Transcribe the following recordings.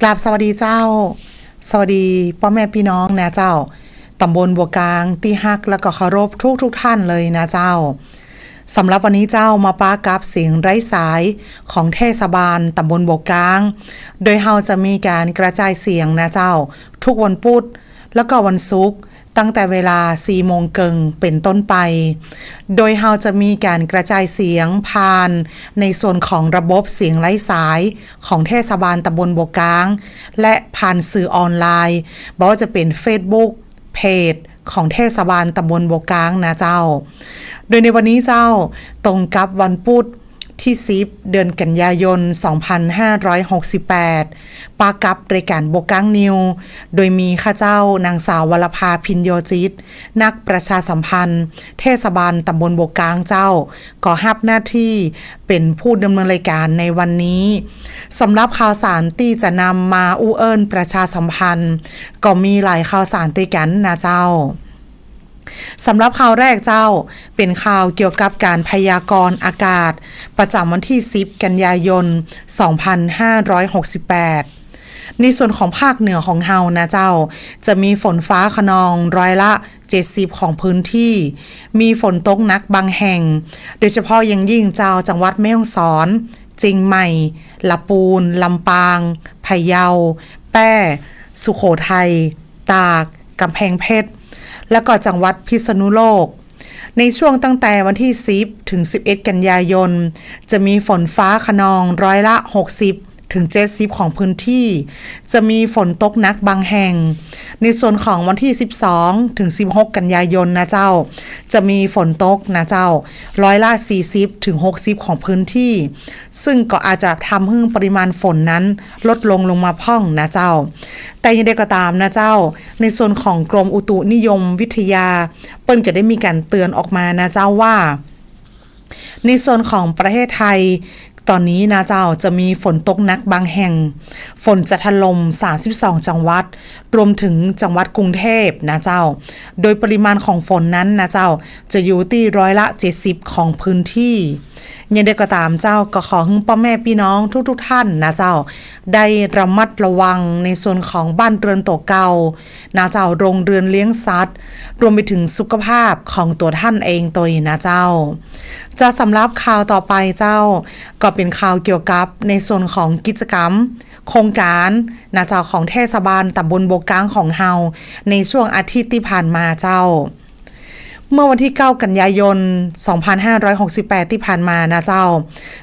กราบสวัสดีเจ้า สวัสดีพ่อแม่พี่น้องนะเจ้าตำบลบัวกลางที่ฮักแล้วก็เคารพทุกทุกท่านเลยนะเจ้าสำหรับวันนี้เจ้ามาป้ากับเสียงไร้สายของเทศบาลตำบลบัวกลาง โดยเฮาจะมีการกระจายเสียงนะเจ้า ทุกวันพุธ แล้วก็วันศุกร์ตั้งแต่เวลา 4 โมงเกิงเป็นต้นไป โดยเฮาจะมีการกระจายเสียงผ่าน ในส่วนของระบบเสียงไร้สายของเทศบาลตำบลบกาง และผ่านสื่อออนไลน์บอกว่าจะเป็น Facebook เพจของเทศบาลตำบลบกางนะเจ้า โดยในวันนี้เจ้าตรงกับวันพุธ ที่10เดือนกันยายน 2568 ปากับรายการโบกังนิว โดยมีข้าเจ้านางสาววรภาพินโยจิต นักประชาสัมพันธ์ เทศบาลตำบลโบกกลางเจ้าก็ฮับหน้าที่เป็นผู้ดำเนินรายการในวันนี้สำหรับข่าวสารที่จะนำมาอู้เอิญประชาสัมพันธ์ ก็มีหลายข่าวสารด้วยกันนะเจ้า สำหรับข่าวแรกเจ้าเป็นข่าวเกี่ยวกับการพยากรณ์อากาศ ประจำวันที่ 10 กันยายน 2568ในส่วนของภาคเหนือของเฮานะเจ้า จะมีฝนฟ้าขนองร้อยละ 70 ของพื้นที่ มีฝนตกหนักบางแห่ง โดยเฉพาะอยังยิ่งเจ้าจังหวัดแม่ฮ่องสอน จิงใหม่ลำปูน ลำปางพะเยา แป้ สุโขทัย ตาก กำแพงเพชร และก็จังหวัดพิษณุโลก ในช่วงตั้งแต่วันที่ 10 ถึง 11 กันยายน จะมีฝนฟ้าขนองร้อยละ 60 ถึง70 ของพื้นที่ จะมีฝนตกหนักบางแห่ง ในส่วนของวันที่ 12 ถึง 16 กันยายนนะเจ้า จะมีฝนตกนะเจ้า ร้อยละ 40 ถึง 60 ของพื้นที่ ซึ่งก็อาจจะทำให้ปริมาณฝนนั้นลดลงลงมาพ่องนะเจ้า แต่ยังไดก็ตามนะเจ้า ในส่วนของกรมอุตุนิยมวิทยา เปิ้นก็ได้มีการเตือนออกมานะเจ้าว่าในส่วนของประเทศไทย ตอนนี้นะเจ้าจะมีฝนตกหนักบางแห่ง ฝนจะถล่ม32 จังหวัด รวมถึงจังหวัดกรุงเทพนะเจ้า โดยปริมาณของฝนนั้นนะเจ้าจะอยู่ที่ร้อยละ 70 ของพื้นที่ยังได้ก็ตามเจ้าก็ขอให้พ่อแม่พี่น้องทุกๆทท่านนะเจ้า ได้ระมัดระวังในส่วนของบ้านเรือนตัวเก่านะเจ้าโรงเรือนเลี้ยงสัตว์ รวมไปถึงสุขภาพของตัวท่านเองตัวนะเจ้า จะสำหรับข่าวต่อไปเจ้า ก็เป็นข่าวเกี่ยวกับในส่วนของกิจกรรม โครงการนาเจ้าของเทศบาลตำบลโบกกลางของเฮาในช่วงอาทิตย์ที่ผ่านมาเจ้า เมื่อวันที่ 9 กันยายน 2568 ที่ผ่านมานะเจ้า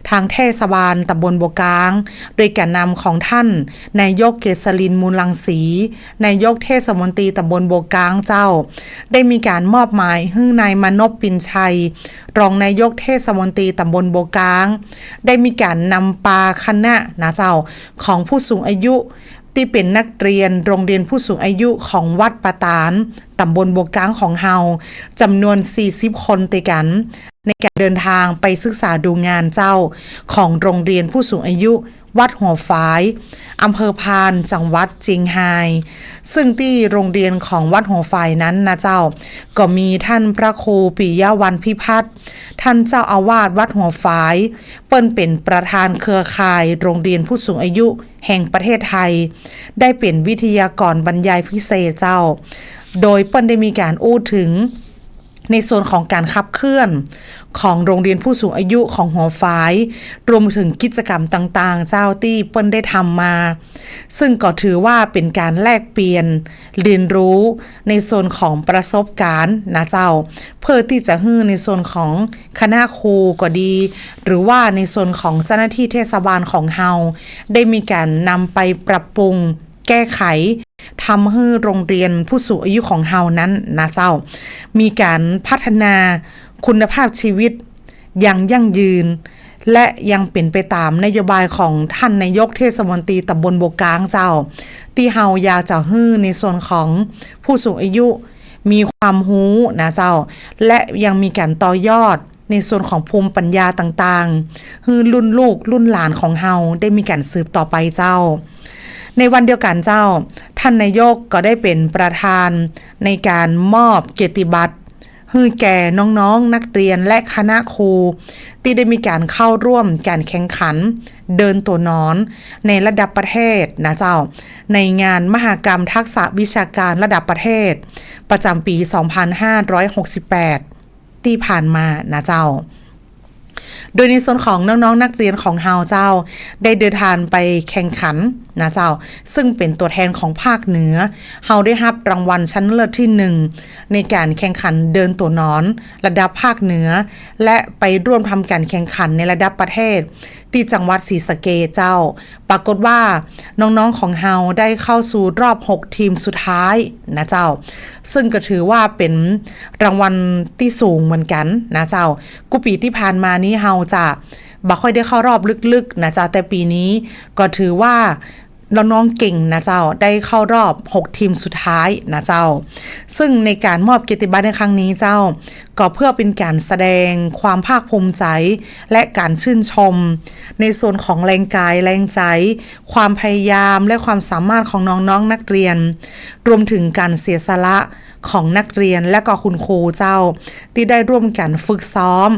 ทางเทศบาลตำบลบวกลาง โดยแก่นนำของท่านนายกเกษรินมูลลังสีนายกเทศมนตรีตำบลบวกลางเจ้า ได้มีการมอบหมายให้นายมนพปินชัย รองนายกเทศมนตรีตำบลโบกลาง ได้มีการนำปลาคณะนะเจ้าของผู้สูงอายุ ที่เป็นนักเรียนโรงเรียนผู้สูงอายุของวัดปะตานตำบลบวกลางของเฮาจำนวน 40 คนติกัน ในการเดินทางไปศึกษาดูงานเจ้าของโรงเรียนผู้สูงอายุ วัดหัวฝายอำเภอพานจังหวัดเจียงไฮ้ซึ่งที่โรงเรียนของวัดหัวฝายนั้นนะเจ้า ก็มีท่านพระครูปิยะวันพิพัฒน์ท่านเจ้าอาวาสวัดหัวฝาย เปิ้นเป็นประธานเครือข่ายโรงเรียนผู้สูงอายุแห่งประเทศไทย ได้เป็นวิทยากรบรรยายพิเศษเจ้า โดยเปิ้นได้มีการอู้ถึง ในส่วนของการขับเคลื่อน ของโรงเรียนผู้สูงอายุของหัวฝาย รวมถึงกิจกรรมต่างๆ เจ้าที่เปิ้นได้ทำมา ซึ่งก็ถือว่าเป็นการแลกเปลี่ยน เรียนรู้ในส่วนของประสบการณ์นะเจ้า เพื่อที่จะฮื้อในส่วนของคณะครูก็ดี หรือว่าในส่วนของเจ้าหน้าที่เทศบาลของเฮาได้มีการนำไปปรับปรุง แก้ไข ทำให้โรงเรียนผู้สูงอายุของเฮานั้นนะเจ้า มีการพัฒนาคุณภาพชีวิตอย่างยั่งยืน และยังเป็นไปตามนโยบายของท่านนายกเทศมนตรีตำบลโบกางเจ้า ที่เฮาอยากจะฮื้อในส่วนของผู้สูงอายุมีความหูนะเจ้า และยังมีการต่อยอดในส่วนของภูมิปัญญาต่างๆฮือรุ่นลูกรุ่นหลานของเฮาได้มีการสืบต่อไปเจ้า ในวันเดียวกันเจ้า ท่านนายกก็ได้เป็นประธาน ในการมอบเกียรติบัตรฮือแก่น้องๆนักเรียนและคณะครู ที่ได้มีการเข้าร่วมการแข่งขัน เดินตัวนอน ในระดับประเทศนะเจ้า ในงานมหกรรมทักษะวิชาการระดับประเทศ ประจำปี 2568 ที่ผ่านมานะเจ้า โดยในส่วนของน้องๆนักเรียนของเฮาเจ้า ได้เดินทางไปแข่งขันนะเจ้า ซึ่งเป็นตัวแทนของภาคเหนือเฮาได้รับรางวัลชั้นเลิศที่หนึ่งในการแข่งขันเดินตัวนอน ระดับภาคเหนือ และไปร่วมทำการแข่งขันในระดับประเทศ ที่จังหวัดศรีสะเกษเจ้า ปรากฏว่าน้องๆของเฮาได้เข้าสู่รอบ 6 ทีมสุดท้ายนะเจ้า ซึ่งก็ถือว่าเป็นรางวัลที่สูงเหมือนกันนะเจ้า กุปีที่ผ่านมานี้เฮาจะบ่ค่อยได้เข้ารอบลึกๆนะเจ้าแต่ปีนี้ก็ถือว่าน้องๆเก่งนะเจ้าได้เข้ารอบ 6 ทีมสุดท้ายนะเจ้า ซึ่งในการมอบเกียรติบัตรในครั้งนี้เจ้า ก็เพื่อเป็นการแสดงความภาคภูมิใจ และการชื่นชม ในส่วนของแรงกายแรงใจ ความพยายามและความสามารถของน้องๆนนักเรียน รวมถึงการเสียสละ ของนักเรียนและก็คุณครูเจ้า ที่ได้ร่วมกันฝึกซ้อม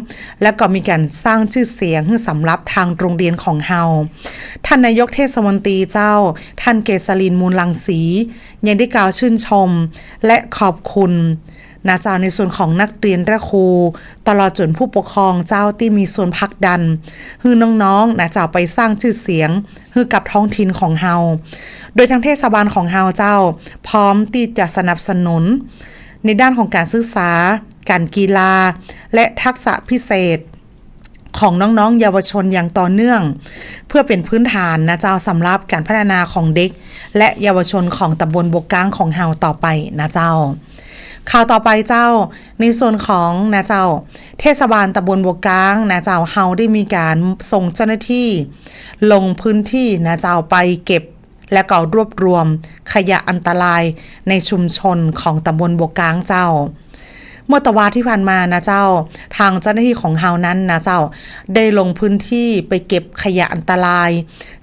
และก็มีการสร้างชื่อเสียงให้สำหรับทางโรงเรียนของเฮาท่านนายกเทศมนตรีเจ้า ท่านเกษรินมูลลังสียังได้กล่าวชื่นชม และขอบคุณ นะเจ้าในส่วนของนักเรียนและครูตลอดจนผู้ปกครองเจ้าที่มีส่วนพักดันฮือน้องๆนะเจ้าไปสร้างชื่อเสียงฮือกับท้องถิ่นของเฮา โดยทางเทศบาลของเฮาเจ้า พร้อมที่จะสนับสนุน ในด้านของการศึกษา การกีฬา และทักษะพิเศษของน้องๆ เยาวชนอย่างต่อเนื่อง เพื่อเป็นพื้นฐานนะเจ้าสำหรับการพัฒนาของเด็ก และเยาวชนของตำบลบกกลางของเฮาต่อไปนะเจ้า ข่าวต่อไปเจ้า ในส่วนของนะเจ้า เทศบาลตำบลบัวกลางนะเจ้าเฮาได้มีการส่งเจ้าหน้าที่ ลงพื้นที่นะเจ้าไปเก็บและก็รวบรวมขยะอันตรายในชุมชนของตำบลบัวกกลางเจ้า เมื่อตะวาที่ผ่านมานะเจ้า ทางเจ้าหน้าที่ของเฮานั้นนะเจ้า ได้ลงพื้นที่ไปเก็บขยะอันตราย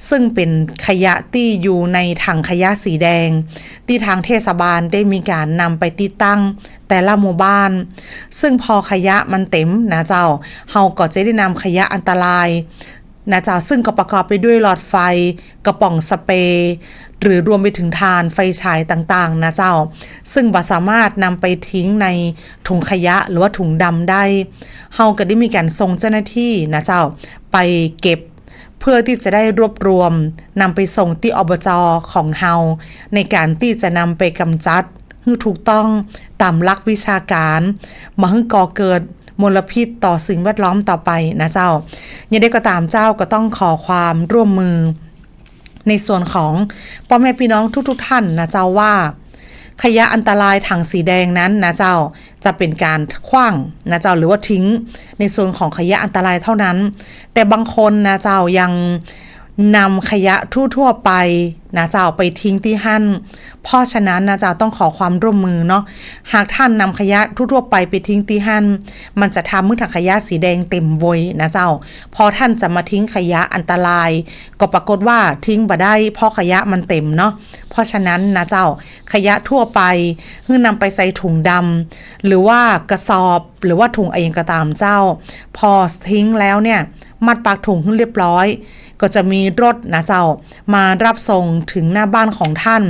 ซึ่งเป็นขยะที่อยู่ในถังขยะสีแดง ที่ทางเทศบาลได้มีการนำไปติดตั้งแต่ละหมู่บ้าน ซึ่งพอขยะมันเต็มนะเจ้าเฮาก็จะได้นำขยะอันตรายนะเจ้าซึ่งก็ประกอบไปด้วยหลอดไฟ กระป๋องสเปรย์ หรือรวมไปถึงทานไฟฉายต่างๆ นะเจ้า ซึ่งบ่สามารถนำไปทิ้งในถุงขยะหรือว่าถุงดำได้เฮาก็ได้มีการส่งเจ้าหน้าที่นะเจ้าไปเก็บเพื่อที่จะได้รวบรวมนำไปส่งที่อบจของเฮาในการที่จะนำไปกำจัดให้ถูกต้องตามหลักวิชาการ มาให้ก่อเกิดมลพิษต่อสิ่งแวดล้อมต่อไปนะเจ้ายังได้ก็ตามเจ้าก็ต้องขอความร่วมมือ ในส่วนของพ่อแม่พี่น้องทุกๆทท่านนะเจ้าว่า ขยะอันตรายถังสีแดงนั้นนะเจ้าจะเป็นการคว้างนะเจ้าหรือว่าทิ้ง ในส่วนของขยะอันตรายเท่านั้น แต่บางคนนะเจ้ายัง นำขยะทั่วๆไปนะเจ้าไปทิ้งที่หั่นเพราะฉะนั้นนะเจ้าต้องขอความร่วมมือเนาะหากท่านนำขยะทั่วๆไปไปทิ้งที่หั่นมันจะทำให้ถังขยะสีแดงเต็มโวยนะเจ้า พอท่านจะมาทิ้งขยะอันตราย ก็ปรากฏว่าทิ้งบ่ได้เพราะขยะมันเต็มเนาะเพราะฉะนั้นนะเจ้าขยะทั่วไปเพื่อนำไปใส่ถุงดำหรือว่ากระสอบหรือว่าถุงเองก็ตามเจ้า พอทิ้งแล้วเนี่ยมัดปากถุงให้เรียบร้อย ก็จะมีรถนะเจ้ามารับส่งถึงหน้าบ้านของท่าน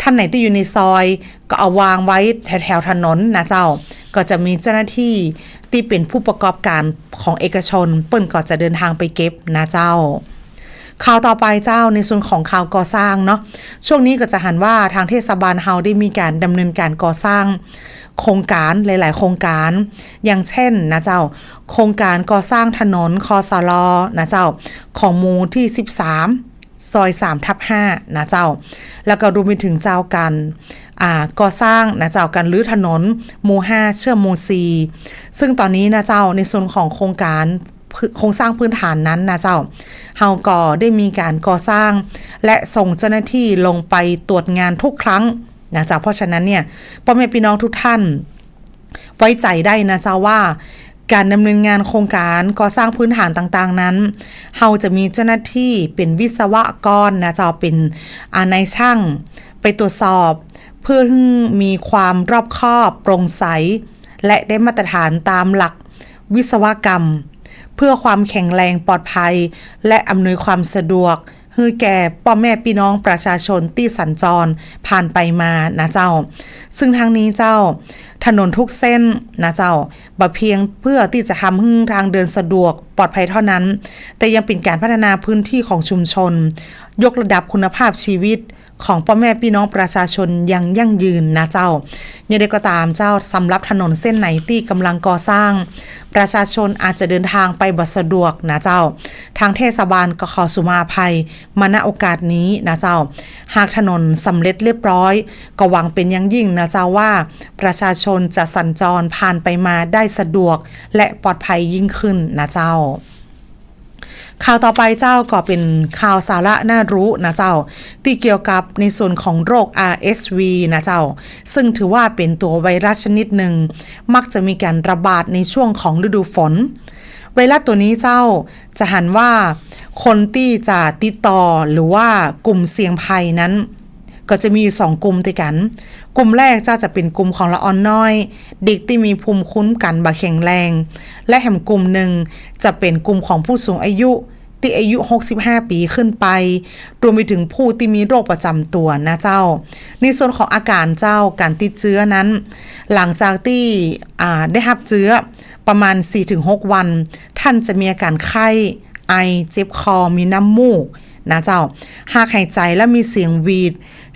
ท่านไหนที่อยู่ในซอย ก็เอาวางไว้แถวๆถนนนะเจ้า ก็จะมีเจ้าหน้าที่ที่เป็นผู้ประกอบการของเอกชน เปิ้นก็จะเดินทางไปเก็บนะเจ้าข่าวต่อไปเจ้าในส่วนของข่าวก่อสร้างเนาะช่วงนี้ก็จะหันว่าทางเทศบาลเฮาได้มีการดำเนินการก่อสร้าง โครงการหลาย ๆ โครงการ อย่างเช่นนะเจ้า โครงการก่อสร้างถนนคอสลอนะเจ้า ของมูที่ 13 ซอย3ทับ5นะเจ้า แล้วก็รวมไปถึงเจ้ากันก่อสร้างนะเจ้ากันรื้อถนนมู5เชื่อมมู4ซึ่งตอนนี้นะเจ้าในส่วนของโครงการโครงสร้างพื้นฐานนั้นนะเจ้า เฮาก็ได้มีการก่อสร้าง และส่งเจ้าหน้าที่ลงไปตรวจงานทุกครั้ง นะจ้าเพราะฉะนั้นเนี่ยพ่อแม่พี่น้องทุกท่าน ไว้ใจได้นะจ้าว่าการดำเนินงานโครงการก่อสร้างพื้นฐานต่างๆนั้น เฮาจะมีเจ้าหน้าที่เป็นวิศวกรนะจ้าเป็นนายช่าง ไปตรวจสอบ เพื่อมีความรอบคอบโปร่งใส และได้มาตรฐานตามหลักวิศวกรรม เพื่อความแข็งแรงปลอดภัย และอำนวยความสะดวก ฮือแก่พ่อแม่พี่น้องประชาชนที่สัญจรผ่านไปมานะเจ้า ซึ่งทางนี้เจ้า ถนนทุกเส้นนะเจ้าบ่เพียงเพื่อที่จะทำให้ทางเดินสะดวกปลอดภัยเท่านั้น แต่ยังเป็นการพัฒนาพื้นที่ของชุมชน ยกระดับคุณภาพชีวิต ของพ่อแม่พี่น้องประชาชนยังยั่งยืนนะเจ้าอย่างใดก็ตามเจ้าสำรับถนนเส้นไหนที่กำลังก่อสร้าง ประชาชนอาจจะเดินทางไปบ่สะดวกนะเจ้า ทางเทศบาลก็ขอสุมาภัยมาณโอกาสนี้นะเจ้า หากถนนสำเร็จเรียบร้อย ก็หวังเป็นอยังยิ่งนะเจ้าว่า ประชาชนจะสัญจรผ่านไปมาได้สะดวก และปลอดภัยยิ่งขึ้นนะเจ้า ข่าวต่อไปเจ้าก็เป็นข่าวสาระน่ารู้นะเจ้า ที่เกี่ยวกับในส่วนของโรค RSV นะเจ้า ซึ่งถือว่าเป็นตัวไวรัสชนิดหนึ่ง มักจะมีการระบาดในช่วงของฤดูฝน ไวรัสตัวนี้เจ้าจะหันว่าคนที่จะติดต่อหรือว่ากลุ่มเสี่ยงภัยนั้น ก็จะมีสองกลุ่มด้วยกัน กลุ่มแรกจ้าจะเป็นกลุ่มของละออนน้อย เด็กที่มีภูมิคุ้มกันบาแข็งแรง และแห่มกลุ่มหนึ่งจะเป็นกลุ่มของผู้สูงอายุที่อายุ 65 ปีขึ้นไป รวมไปถึงผู้ที่มีโรคประจำตัวนะเจ้า ในส่วนของอาการเจ้าการติดเชื้อนั้น หลังจากที่ได้รับเชื้อประมาณ 4-6 วัน ท่านจะมีอาการไข้ ไอ เจ็บคอ มีน้ำมูกนะเจ้า หากหายใจและมีเสียงวีด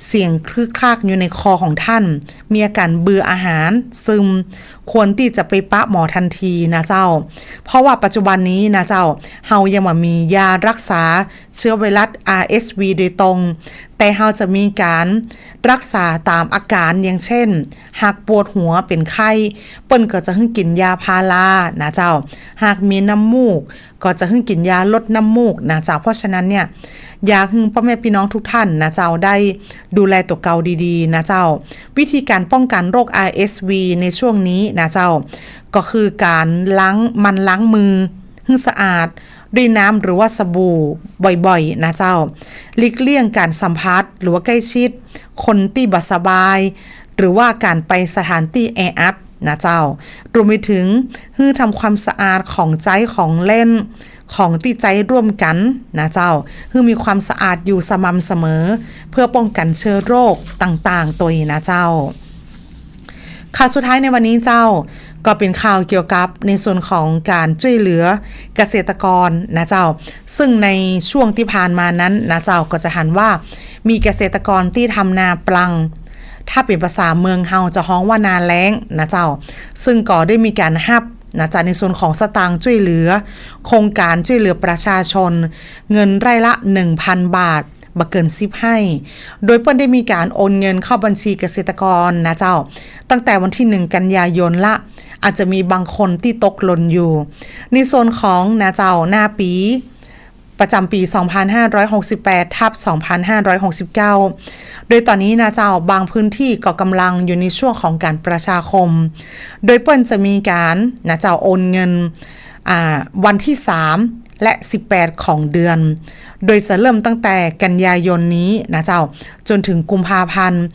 เสียงคลืกคลากอยู่ในคอของท่าน มีอาการเบื่ออาหาร ซึม ควรที่จะไปปะหมอทันทีนะเจ้า เพราะว่าปัจจุบันนี้นะเจ้า เฮายังมามียารักษา เชื้อไวรัส RSV โดยตรง แต่เฮาจะมีการรักษาตามอาการอย่างเช่น หากปวดหัวเป็นไข้เปิ้นก็จะให้กินยาพารานะเจ้า หากมีน้ำมูก ก็จะให้กินยาลดน้ำมูกนะเจ้าเพราะฉะนั้นเนี่ยอยากให้พ่อแม่พี่น้องทุกท่านนะเจ้าได้ดูแลตัวเกาดีๆนะเจ้า วิธีการป้องกันโรค RSV ในช่วงนี้นะเจ้า ก็คือการล้างมันล้างมือให้สะอาด ด้วยน้ำหรือว่าสบู่บ่อยๆ นะเจ้าหลีกเลี่ยงการสัมผัสหรือว่าใกล้ชิด คนที่บัสบาย หรือว่าการไปสถานที่แออัดนะเจ้ารวมไปถึงฮือทำความสะอาดของใจของเล่นของตีใจร่วมกันนะเจ้าคือมีความสะอาดอยู่สม่ำเสมอ เพื่อป้องกันเชื้อโรคต่างๆ ตัวนี้นะเจ้าข่าวสุดท้ายในวันนี้เจ้า ก็เป็นข่าวเกี่ยวกับในส่วนของการช่วยเหลือเกษตรกรนะเจ้า ซึ่งในช่วงที่ผ่านมานั้นนะเจ้าก็จะหันว่า มีเกษตรกรที่ทำนาปลัง ถ้าเป็นภาษาเมืองเฮาจะฮ้องว่านาแล้งนะเจ้า ซึ่งก็ได้มีการฮับนะจ๊ะในส่วนของสตางค์ช่วยเหลือ โครงการช่วยเหลือประชาชน เงินไร่ละ 1,000 บาท บักเกินซิบให้ โดยเปิ้นได้มีการโอนเงินเข้าบัญชีเกษตรกรนะเจ้า ตั้งแต่วันที่ 1 กันยายนละ อาจจะมีบางคนที่ตกหล่นอยู่ ในโซนของนะเจ้าหน้าปีประจำปี 2568 ทับ 2569 โดยตอนนี้นะเจ้าบางพื้นที่ก็กำลังอยู่ในช่วงของการประชาคม โดยเปิ้นจะมีการนะเจ้าโอนเงินวันที่ 3 และ 18 ของเดือน โดยจะเริ่มตั้งแต่กันยายนนี้นะเจ้า จนถึงกุมภาพันธ์ 2569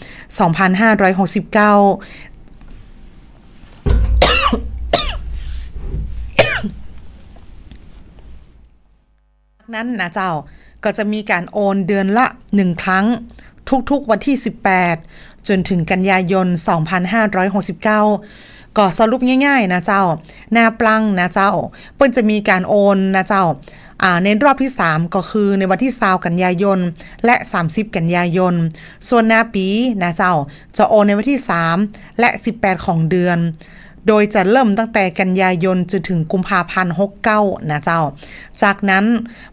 นั้นนะเจ้าก็จะมีการโอนเดือนละ 1 ครั้ง ทุกๆวันที่ 18 จนถึงกันยายน 2569 ก็สรุปง่าย ๆ นะเจ้าหน้าปลังนะเจ้า เปิ้นจะมีการโอนนะเจ้าอ่า ในรอบที่ 3 ก็คือในวันที่20กันยายน และ 30 กันยายน ส่วนหน้าปีนะเจ้าจะโอนในวันที่ 3 และ 18 ของเดือน โดยจะเริ่มตั้งแต่กันยายนจนถึงกุมภาพันธ์69นะเจ้า จากนั้น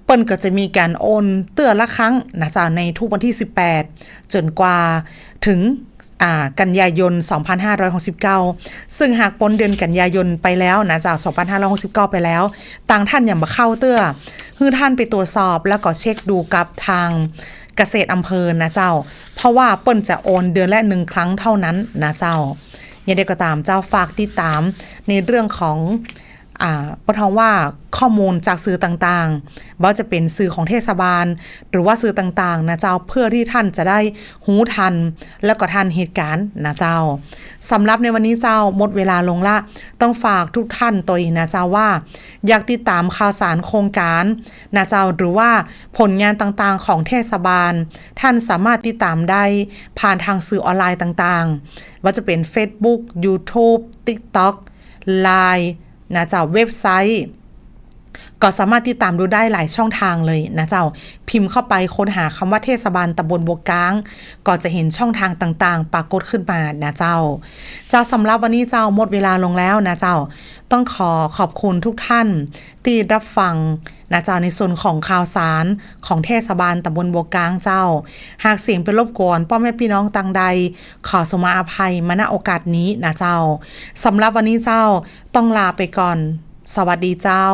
เปิ้นก็จะมีการโอนเตือนละครั้งนะเจ้าในทุกวันที่ 18 จนกว่าถึง กันยายน 2569 ซึ่งหากพ้นเดือนกันยายนไปแล้วนะเจ้า2569 ไปแล้ว ต่างท่านอย่ามาเข้าเตื้อคือท่านไปตรวจสอบแล้วก็เช็คดูกับทางเกษตรอำเภอนะเจ้า เพราะว่าเปิ้นจะโอนเดือนละหนึ่งครั้งเท่านั้นนะเจ้า อย่างไรก็ตามเจ้าฝากติดตามในเรื่องของ ปะท้องว่าข้อมูลจากสื่อต่างๆว่าจะเป็นสื่อของเทศบาล หรือว่าสื่อต่างๆนะเจ้าเพื่อที่ท่านจะได้หูทัน แล้วก็ทันเหตุการณ์นะเจ้าสำหรับในวันนี้เจ้าหมดเวลาลงละ ต้องฝากทุกท่านตัวเองนะเจ้าว่า อยากติดตามข่าวสารโครงการนะเจ้าหรือว่าผลงานต่างๆของเทศบาล ท่านสามารถติดตามได้ผ่านทางสื่อออนไลน์ต่างๆ ว่าจะเป็น Facebook YouTube TikTok Line นะเจ้าเว็บไซต์ ก็สามารถติดตามดูได้หลายช่องทางเลยนะเจ้า พิมพ์เข้าไปค้นหาคำว่าเทศบาลตำบลบัวกลาง ก็จะเห็นช่องทางต่างๆ ปรากฏขึ้นมานะเจ้าจ้าสำหรับวันนี้เจ้าหมดเวลาลงแล้วนะเจ้า ต้องขอขอบคุณทุกท่านที่รับฟังนะเจ้าในส่วนของข่าวสารของเทศบาลตำบลบัวกลางเจ้า หากเสียงเป็นรบกวนพ่อแม่พี่น้องต่างใด ขอสมาอภัยมาณโอกาสนี้นะเจ้าสำหรับวันนี้เจ้าต้องลาไปก่อน สวัสดีเจ้า